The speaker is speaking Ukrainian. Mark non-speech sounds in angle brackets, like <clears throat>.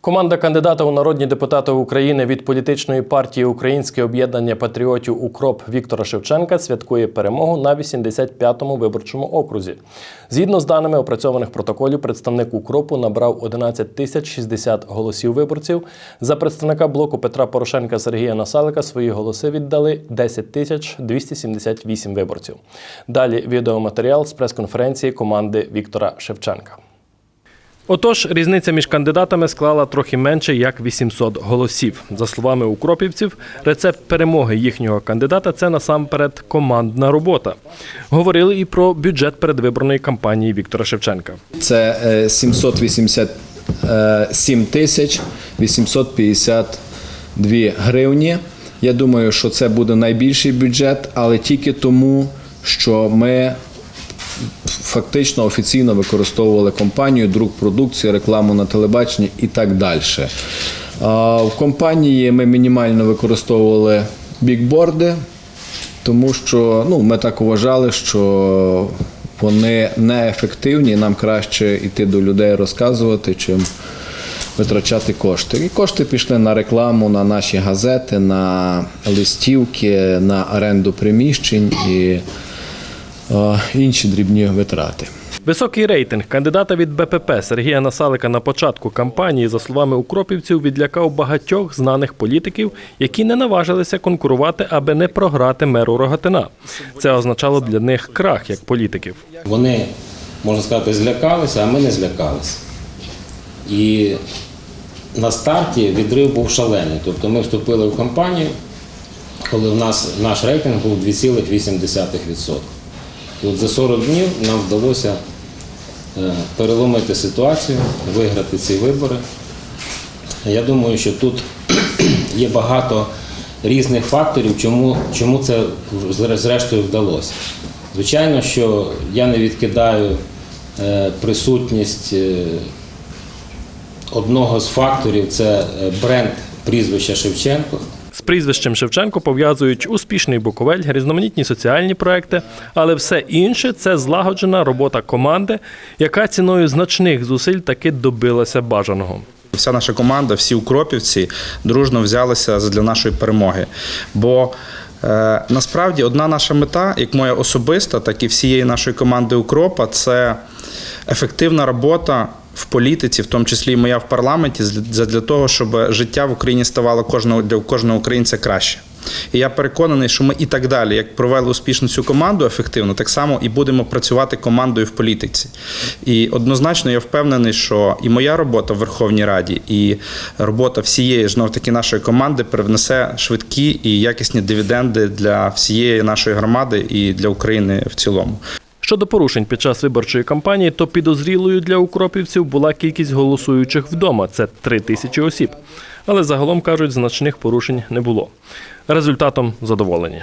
Команда кандидата у народні депутати України від політичної партії Українське об'єднання патріотів Укроп Віктора Шевченка святкує перемогу на 85-му виборчому окрузі. Згідно з даними опрацьованих протоколів, представник Укропу набрав 11 тисяч 60 голосів виборців. За представника блоку Петра Порошенка Сергія Насалика свої голоси віддали 10 тисяч 278 виборців. Далі відеоматеріал з прес-конференції команди Віктора Шевченка. Отож, різниця між кандидатами склала трохи менше як 800 голосів. За словами укропівців, рецепт перемоги їхнього кандидата це насамперед командна робота. Говорили і про бюджет передвиборної кампанії Віктора Шевченка. Це е, 787 тисяч 852 гривні. Я думаю, що це буде найбільший бюджет, але тільки тому, що ми фактично офіційно використовували компанію, друк продукції, рекламу на телебаченні і так далі. В компанії ми мінімально використовували бікборди, тому що ну, ми так вважали, що вони неефективні, і нам краще йти до людей розказувати, чим витрачати кошти. І кошти пішли на рекламу, на наші газети, на листівки, на оренду приміщень і інші дрібні витрати. Високий рейтинг кандидата від БПП Сергія Насалика на початку кампанії, за словами укропівців, відлякав багатьох знаних політиків, які не наважилися конкурувати, аби не програти меру Рогатина. Це означало для них крах як політиків. Вони, можна сказати, злякалися, а ми не злякалися. І на старті відрив був шалений. Тобто ми вступили в кампанію, коли в нас наш рейтинг був 2,8%. От за 40 днів нам вдалося е, переломити ситуацію, виграти ці вибори. Я думаю, що тут <clears throat> є багато різних факторів, чому, чому це зрештою вдалося. Звичайно, що я не відкидаю е, присутність е, одного з факторів це бренд прізвища Шевченко. Прізвищем Шевченко пов'язують успішний Буковель, різноманітні соціальні проекти, але все інше це злагоджена робота команди, яка ціною значних зусиль таки добилася бажаного. Вся наша команда, всі укропівці дружно взялися для нашої перемоги. Бо е, насправді одна наша мета, як моя особиста, так і всієї нашої команди Укропа, це ефективна робота в політиці, в тому числі і моя в парламенті, для, того, щоб життя в Україні ставало кожного для кожного українця краще. І я переконаний, що ми і так далі, як провели успішно цю команду ефективно, так само і будемо працювати командою в політиці. І однозначно я впевнений, що і моя робота в Верховній Раді, і робота всієї знов таки нашої команди привнесе швидкі і якісні дивіденди для всієї нашої громади і для України в цілому. Щодо порушень під час виборчої кампанії, то підозрілою для укропівців була кількість голосуючих вдома це три тисячі осіб. Але загалом кажуть, значних порушень не було. Результатом задоволені.